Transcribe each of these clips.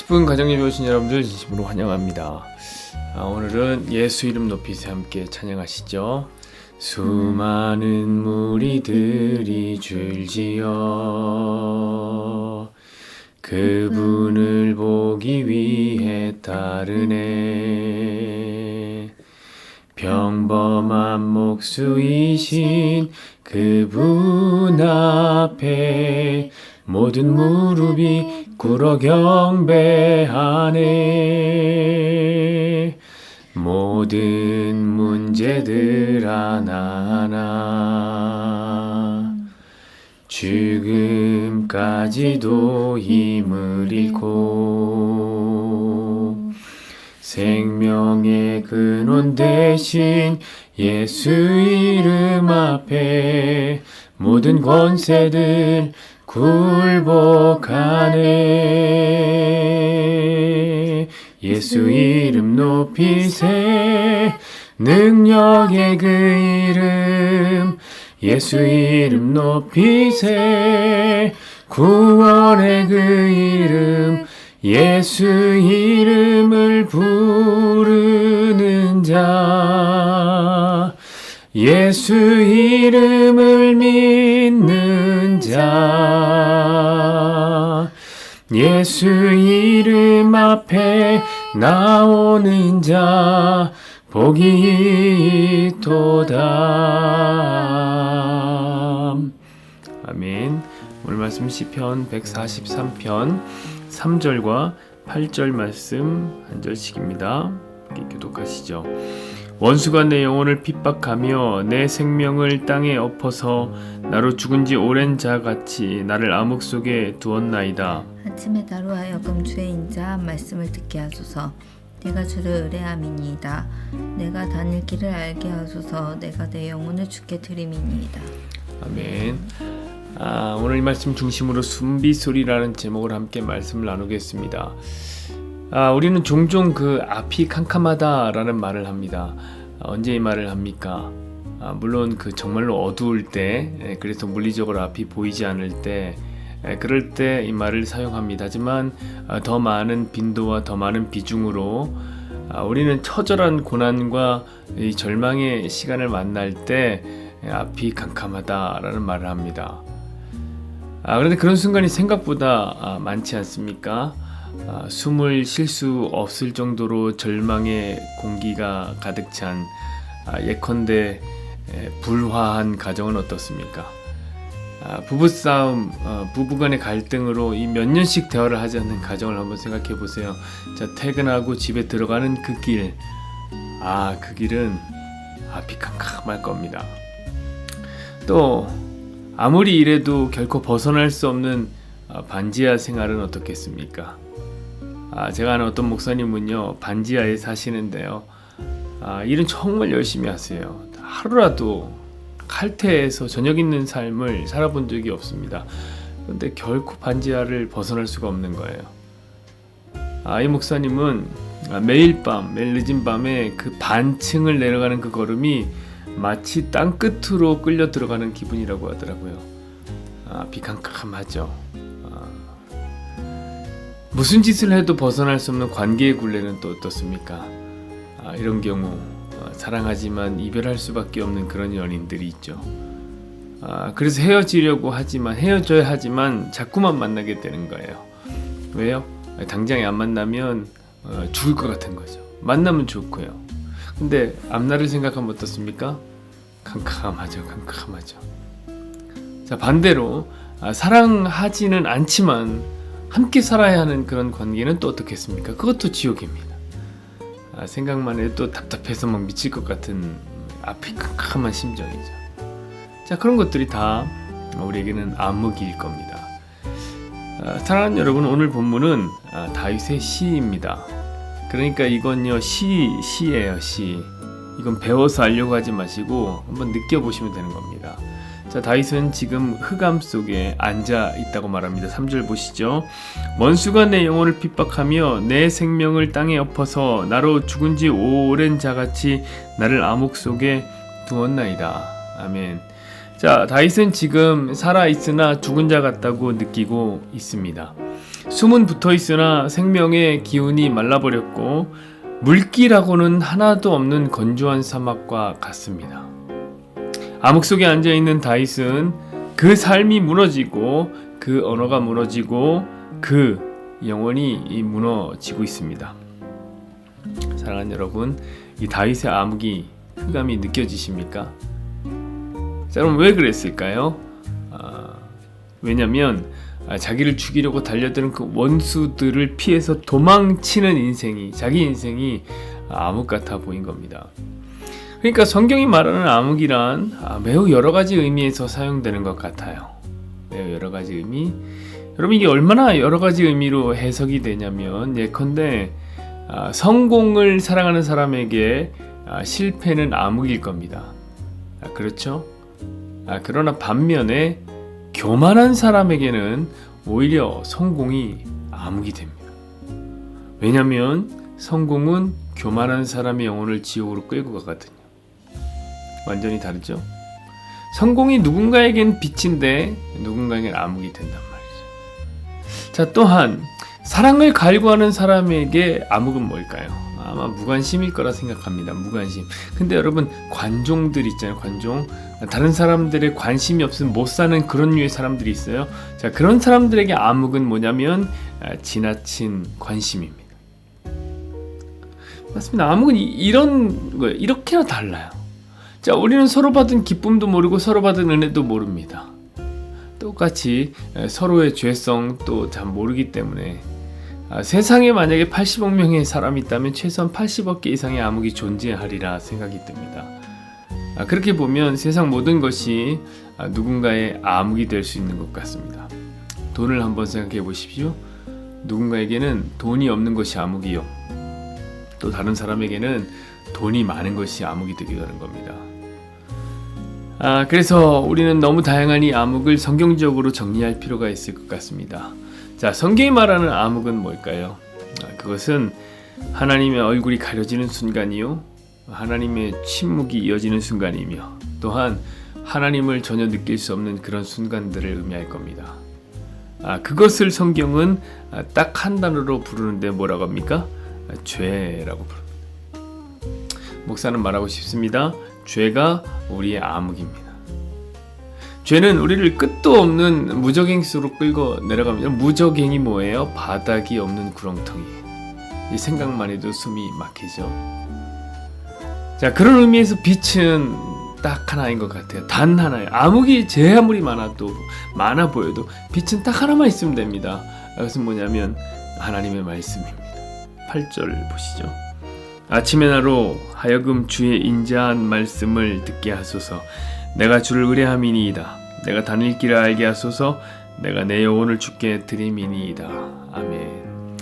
10분 가정예배 오신 여러분들 진심으로 환영합니다. 아, 오늘은 예수 이름 높이세 함께 찬양하시죠. 수많은 무리들이 줄지어 그분을 보기 위해 따르네 평범한 목수이신 그분 앞에 모든 무릎이 꿇어 경배하네 모든 문제들 하나하나. 죽음까지도 힘을 잃고 생명의 근원 대신 예수 이름 앞에 모든 권세들 굴복하네. 예수 이름 높이세. 능력의 그 이름. 예수 이름 높이세. 구원의 그 이름. 예수 이름을 부르는 자 예수 이름을 믿는 자. 예수 이름 앞에 나오는 자 복이 있도다. 아멘. 오늘 말씀 시편 143편 3절과 8절 말씀 한 절씩입니다. 교독하시죠 원수가 내 영혼을 핍박하며 내 생명을 땅에 엎어서 나로 죽은 지 오랜 자 같이 나를 암흑 속에 두었나이다. 아침에 나로 하여금 주의 인자 말씀을 듣게 하소서 내가 주를 의뢰함이니이다 내가 다닐 길을 알게 하소서 내가 내 영혼을 주께 드림이니이다 아멘. 아, 오늘 이 말씀 중심으로 숨비 소리라는 제목을 함께 말씀을 나누겠습니다. 아, 우리는 종종 그 앞이 캄캄하다라는 말을 합니다. 아, 언제 이 말을 합니까? 아, 물론 그 정말로 어두울 때, 예, 그래서 물리적으로 앞이 보이지 않을 때, 예, 그럴 때 이 말을 사용합니다. 하지만 아, 더 많은 빈도와 더 많은 비중으로 아, 우리는 처절한 고난과 이 절망의 시간을 만날 때 예, 앞이 캄캄하다라는 말을 합니다. 아, 그런데 그런 순간이 생각보다 아, 많지 않습니까? 아, 숨을 쉴 수 없을 정도로 절망의 공기가 가득 찬 아, 예컨대 에, 불화한 가정은 어떻습니까? 아, 부부싸움, 어, 부부간의 갈등으로 이 몇 년씩 대화를 하지 않는 가정을 한번 생각해 보세요. 자, 퇴근하고 집에 들어가는 그 길, 아, 그 길은 앞이 캄캄할 겁니다. 또 아무리 이래도 결코 벗어날 수 없는 아, 반지하 생활은 어떻겠습니까? 아, 제가 아는 어떤 목사님은요 반지하에 사시는데요. 아, 일은 정말 열심히 하세요. 하루라도 칼퇴해서 저녁 있는 삶을 살아본 적이 없습니다. 그런데 결코 반지하를 벗어날 수가 없는 거예요. 아, 이 목사님은 아, 매일 밤, 매일 늦은 밤에 그 반층을 내려가는 그 걸음이 마치 땅 끝으로 끌려 들어가는 기분이라고 하더라고요. 아, 비캄캄하죠. 아, 무슨 짓을 해도 벗어날 수 없는 관계의 굴레는 또 어떻습니까? 아, 이런 경우 어, 사랑하지만 이별할 수밖에 없는 그런 연인들이 있죠. 아, 그래서 헤어지려고 하지만 헤어져야 하지만 자꾸만 만나게 되는 거예요. 왜요? 당장에 안 만나면 어, 죽을 것 같은 거죠. 만나면 좋고요. 근데 앞날을 생각하면 어떻습니까? 캄캄하죠, 캄캄하죠. 자 반대로 아, 사랑하지는 않지만 함께 살아야 하는 그런 관계는 또 어떻겠습니까? 그것도 지옥입니다. 아, 생각만 해도 또 답답해서 막 미칠 것 같은 앞이 캄캄한 심정이죠. 자 그런 것들이 다 우리에게는 암흑일 겁니다. 아, 사랑하는 여러분 오늘 본문은 아, 다윗의 시입니다. 그러니까 이건요 시 시예요 시. 이건 배워서 알려고 하지 마시고 한번 느껴보시면 되는 겁니다. 자 다윗은 지금 흑암 속에 앉아 있다고 말합니다. 3절 보시죠. 원수가 내 영혼을 핍박하며 내 생명을 땅에 엎어서 나로 죽은 지 오랜 자같이 나를 암흑 속에 두었나이다. 아멘. 자 다윗은 지금 살아 있으나 죽은 자 같다고 느끼고 있습니다. 숨은 붙어 있으나 생명의 기운이 말라버렸고 물기라고는 하나도 없는 건조한 사막과 같습니다. 암흑 속에 앉아 있는 다윗은 그 삶이 무너지고 그 언어가 무너지고 그 영혼이 이 무너지고 있습니다. 사랑하는 여러분, 이 다윗의 암흑이 흑암이 느껴지십니까? 자, 그럼 왜 그랬을까요? 아, 왜냐면 아, 자기를 죽이려고 달려드는 그 원수들을 피해서 도망치는 인생이 자기 인생이 암흑 같아 보인 겁니다. 그러니까 성경이 말하는 암흑이란 아, 매우 여러 가지 의미에서 사용되는 것 같아요. 매우 여러 가지 의미. 여러분 이게 얼마나 여러 가지 의미로 해석이 되냐면 예컨대 아, 성공을 사랑하는 사람에게 아, 실패는 암흑일 겁니다. 아, 그렇죠? 아, 그러나 반면에 교만한 사람에게는 오히려 성공이 암흑이 됩니다. 왜냐하면 성공은 교만한 사람의 영혼을 지옥으로 끌고 가거든요. 완전히 다르죠? 성공이 누군가에겐 빛인데 누군가에겐 암흑이 된단 말이죠. 자, 또한 사랑을 갈구하는 사람에게 암흑은 뭘까요? 아마 무관심일 거라 생각합니다. 무관심. 근데 여러분 관종들 있잖아요. 관종. 다른 사람들의 관심이 없으면 못 사는 그런 류의 사람들이 있어요. 자, 그런 사람들에게 암흑은 뭐냐면 아, 지나친 관심입니다. 맞습니다. 암흑은 이- 이런 거예요. 이렇게나 달라요. 자, 우리는 서로 받은 기쁨도 모르고 서로 받은 은혜도 모릅니다. 똑같이 에, 서로의 죄성 또 잘 모르기 때문에 아, 세상에 만약에 80억 명의 사람이 있다면 최소한 80억 개 이상의 암흑이 존재하리라 생각이 듭니다. 아, 그렇게 보면 세상 모든 것이 아, 누군가의 암흑이 될 수 있는 것 같습니다. 돈을 한번 생각해 보십시오. 누군가에게는 돈이 없는 것이 암흑이요. 또 다른 사람에게는 돈이 많은 것이 암흑이 되기도 하는 겁니다. 아, 그래서 우리는 너무 다양한 이 암흑을 성경적으로 정리할 필요가 있을 것 같습니다. 자, 성경이 말하는 암흑은 뭘까요? 아, 그것은 하나님의 얼굴이 가려지는 순간이요. 하나님의 침묵이 이어지는 순간이며 또한 하나님을 전혀 느낄 수 없는 그런 순간들을 의미할 겁니다. 아, 그것을 성경은 아, 딱한 단어로 부르는데 뭐라고 합니까? 아, 죄라고 부릅니다. 목사는 말하고 싶습니다. 죄가 우리의 암흑입니다. 죄는 우리를 끝도 없는 무적행수로 끌고 내려갑니다. 무적행이 뭐예요? 바닥이 없는 구렁텅이. 이 생각만 해도 숨이 막히죠. 자 그런 의미에서 빛은 딱 하나인 것 같아요. 단 하나예요. 암흑이 제 아무리 많아도 많아 보여도 빛은 딱 하나만 있으면 됩니다. 그것은 뭐냐면 하나님의 말씀입니다. 8절 보시죠. 아침에 나로 하여금 주의 인자한 말씀을 듣게 하소서. 내가 주를 의뢰함이니이다. 내가 다닐 길을 알게 하소서. 내가 내 영혼을 주께 드림이니이다. 아멘.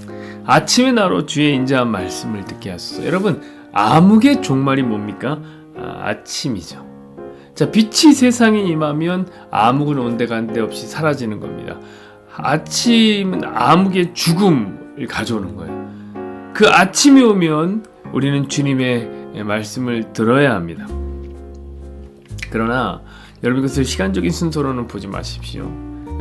아침에 나로 주의 인자한 말씀을 듣게 하소서. 여러분, 암흑의 종말이 뭡니까? 아, 아침이죠. 자, 빛이 세상에 임하면 암흑은 온데간데 없이 사라지는 겁니다. 아침은 암흑의 죽음을 가져오는 거예요. 그 아침이 오면 우리는 주님의 말씀을 들어야 합니다. 그러나 여러분 이것을 시간적인 순서로는 보지 마십시오.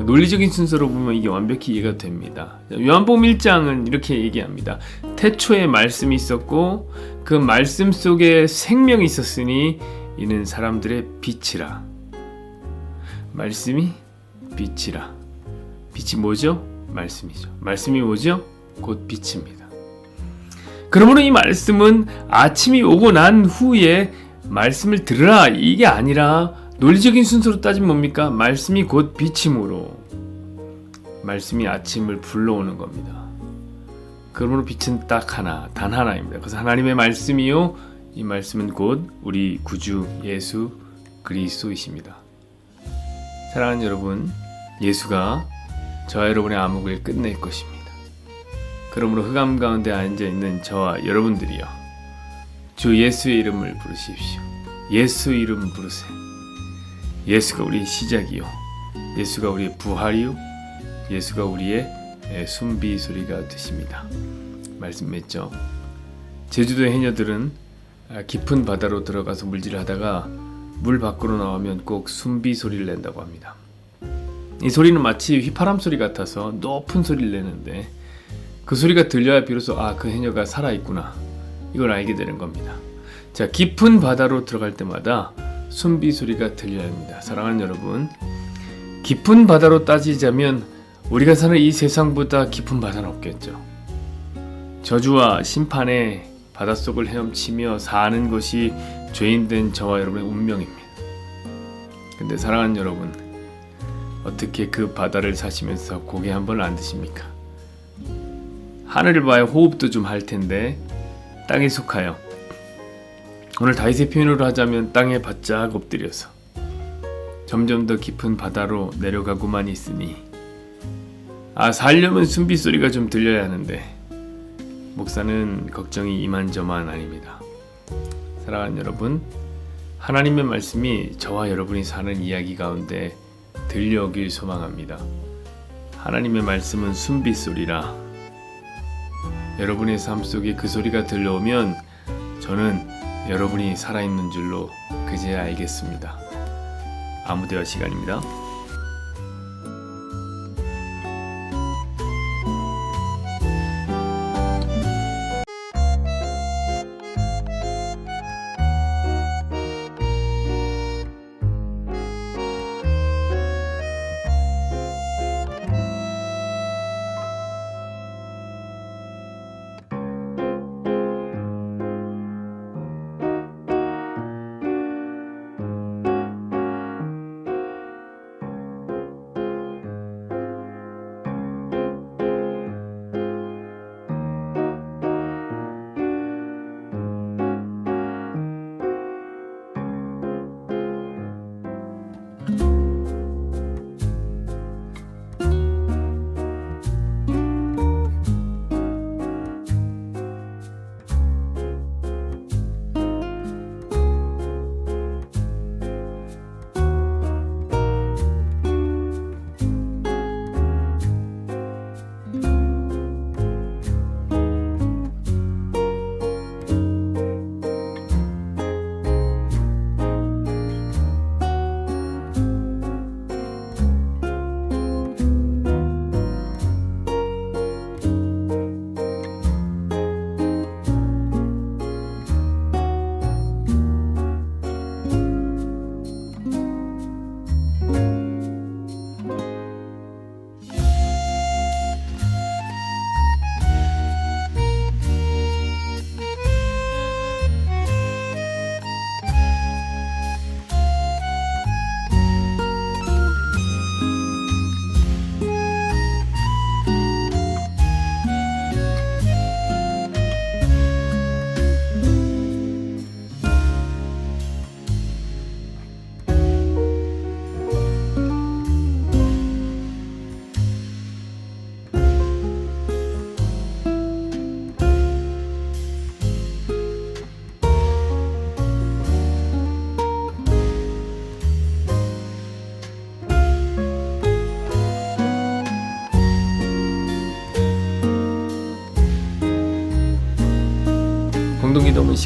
논리적인 순서로 보면 이게 완벽히 이해가 됩니다. 요한복음 1장은 이렇게 얘기합니다. 태초에 말씀이 있었고 그 말씀 속에 생명이 있었으니 이는 사람들의 빛이라. 말씀이 빛이라. 빛이 뭐죠? 말씀이죠. 말씀이 뭐죠? 곧 빛입니다. 그러므로 이 말씀은 아침이 오고 난 후에 말씀을 들으라 이게 아니라 논리적인 순서로 따지면 뭡니까? 말씀이 곧 빛이므로 말씀이 아침을 불러오는 겁니다. 그러므로 빛은 딱 하나, 단 하나입니다. 그래서 하나님의 말씀이요, 이 말씀은 곧 우리 구주 예수 그리스도이십니다. 사랑하는 여러분, 예수가 저와 여러분의 암흑을 끝낼 것입니다. 그러므로 흑암 가운데 앉아 있는 저와 여러분들이여, 주 예수의 이름을 부르십시오. 예수 이름 부르세요. 예수가 우리의 시작이요. 예수가 우리의 부활이요. 예수가 우리의 순비 소리가 되십니다. 말씀했죠. 제주도의 해녀들은 아, 깊은 바다로 들어가서 물질을 하다가 물 밖으로 나오면 꼭 순비 소리를 낸다고 합니다. 이 소리는 마치 휘파람 소리 같아서 높은 소리를 내는데 그 소리가 들려야 비로소 아 그 해녀가 살아 있구나 이걸 알게 되는 겁니다. 자 깊은 바다로 들어갈 때마다 숨비 소리가 들려야 합니다. 사랑하는 여러분, 깊은 바다로 따지자면 우리가 사는 이 세상보다 깊은 바다는 없겠죠. 저주와 심판의 바닷속을 헤엄치며 사는 것이 죄인된 저와 여러분의 운명입니다. 근데 사랑하는 여러분, 어떻게 그 바다를 사시면서 고개 한 번 안 드십니까? 하늘을 봐야 호흡도 좀 할 텐데 땅에 속하여 오늘 다윗의 표현으로 하자면 땅에 바짝 엎드려서 점점 더 깊은 바다로 내려가고만 있으니 아 살려면 숨비 소리가 좀 들려야 하는데 목사는 걱정이 이만저만 아닙니다. 사랑하는 여러분, 하나님의 말씀이 저와 여러분이 사는 이야기 가운데 들려오길 소망합니다. 하나님의 말씀은 숨비 소리라. 여러분의 삶 속에 그 소리가 들려오면 저는 여러분이 살아있는 줄로 그제야 알겠습니다. 아무데와 시간입니다.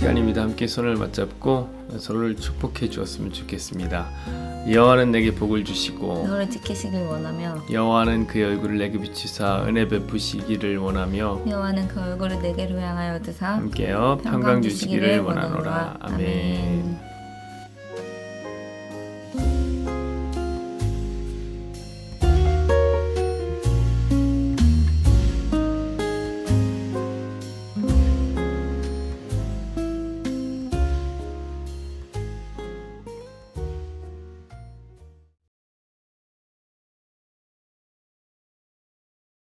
시간입니다. 함께 손을 맞잡고 서로를 축복해 주었으면 좋겠습니다. 여호와는 내게 복을 주시고 너를 지키시길 원하며 여호와는 그의 얼굴을 내게 비추사 은혜 베푸시기를 원하며 여호와는 그 얼굴을 내게로 향하여 드사 함께여 평강 주시기를 원하노라. 아멘.